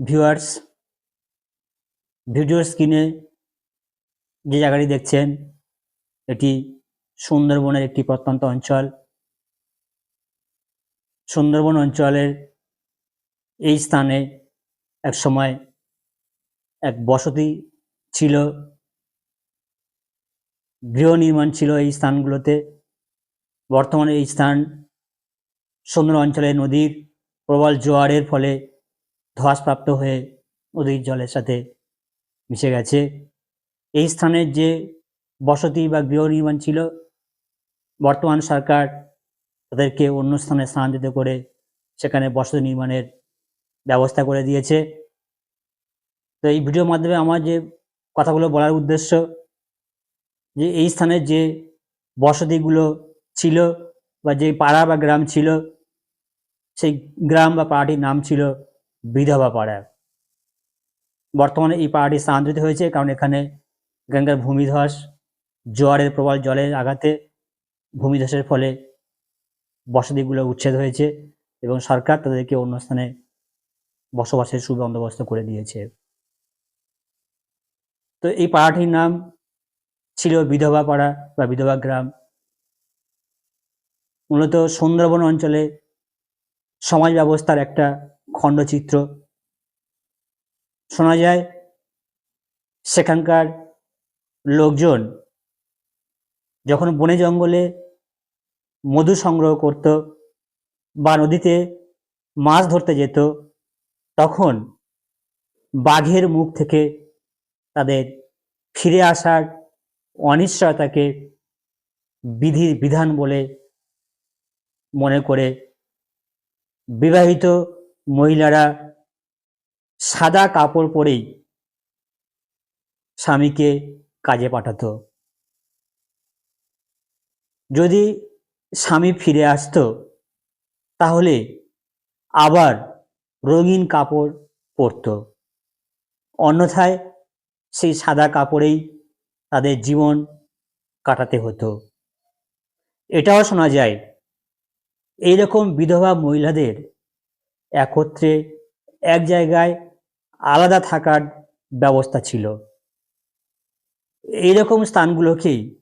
Viewers ভিডিওর স্ক্রিনে যে জায়গাটি দেখছেন, এটি সুন্দরবনের একটি প্রত্যন্ত অঞ্চল। সুন্দরবন অঞ্চলের এই স্থানে এক সময় এক বসতি ছিল। গৃহ নির্মাণ ছিল এই স্থানগুলোতে। বর্তমানে এই স্থান সুন্দর অঞ্চলে নদীর প্রবল জোয়ারের ফলে ধসপ্রাপ্ত হয়ে নদীর জলের সাথে মিশে গেছে। এই স্থানের যে বসতি বা গৃহ নির্মাণ ছিল, বর্তমান সরকার তাদেরকে অন্য স্থানে স্থানান্তরিত করে সেখানে বসতি নির্মাণের ব্যবস্থা করে দিয়েছে। তো এই ভিডিওর মাধ্যমে আমার যে কথাগুলো বলার উদ্দেশ্য, যে এই স্থানের যে বসতিগুলো ছিল বা যে পাড়া বা গ্রাম ছিল, সেই গ্রাম বা পাড়াটির নাম ছিল বিধবা পাড়া বর্তমানে এই পাড়াটি স্থানান্তরিত হয়েছে কারণ এখানে এখানকার ভূমিধস, জোয়ারের প্রবল জলের আঘাতে ভূমিধসের ফলে বসতিগুলো উচ্ছেদ হয়েছে এবং সরকার তাদেরকে অন্য স্থানে বসবাসের সুবন্দোবস্ত করে দিয়েছে। তো এই পাড়াটির নাম ছিল বিধবা পাড়া বা বিধবা গ্রাম। মূলত সুন্দরবন অঞ্চলে সমাজ ব্যবস্থার একটা খণ্ডচিত্র। শোনা যায়, সেখানকার লোকজন যখন বনে জঙ্গলে মধু সংগ্রহ করত বা নদীতে মাছ ধরতে যেত, তখন বাঘের মুখ থেকে তাদের ফিরে আসার অনিশ্চয়তাকে বিধির বিধান বলে মনে করে বিবাহিত মহিলারা সাদা কাপড় পরেই স্বামীকে কাজে পাঠাতো। যদি স্বামী ফিরে আসতো, তাহলে আবার রঙিন কাপড় পরত। অন্যথায় সেই সাদা কাপড়েই তাদের জীবন কাটাতে হতো। এটাও শোনা যায়, এইরকম বিধবা মহিলাদের একত্রে এক জায়গায় আলাদা থাকার ব্যবস্থা ছিল। এইরকম স্থানগুলোকেই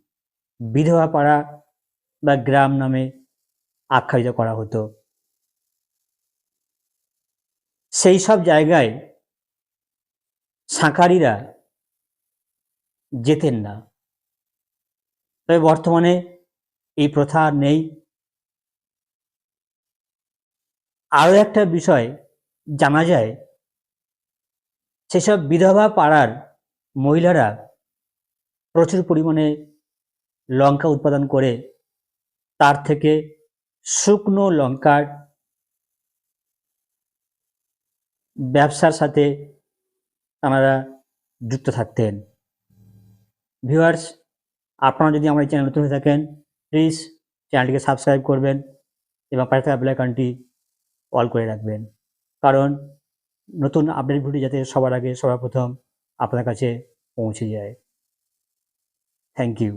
বিধবা পাড়া বা গ্রাম নামে আখ্যায়িত করা হতো। সেই সব জায়গায় সাঁকারিরা যেতেন না। তবে বর্তমানে এই প্রথা নেই। আরও একটা বিষয় জানা যায়, সেসব বিধবা পাড়ার মহিলারা প্রচুর পরিমাণে লঙ্কা উৎপাদন করে, তার থেকে শুকনো লঙ্কার ব্যবসার সাথে তারা যুক্ত থাকতেন। ভিউয়ার্স, আপনারা যদি আমার এই চ্যানেল নতুন হয়ে থাকেন, প্লিজ চ্যানেলটিকে সাবস্ক্রাইব করবেন এবং পাশে থাকা বেলাইকনটি অল করে রাখবেন। কারণ নতুন আপডেট ভিডিও যাতে সবার আগে সবার প্রথম আপনার কাছে পৌঁছে যায়। Thank you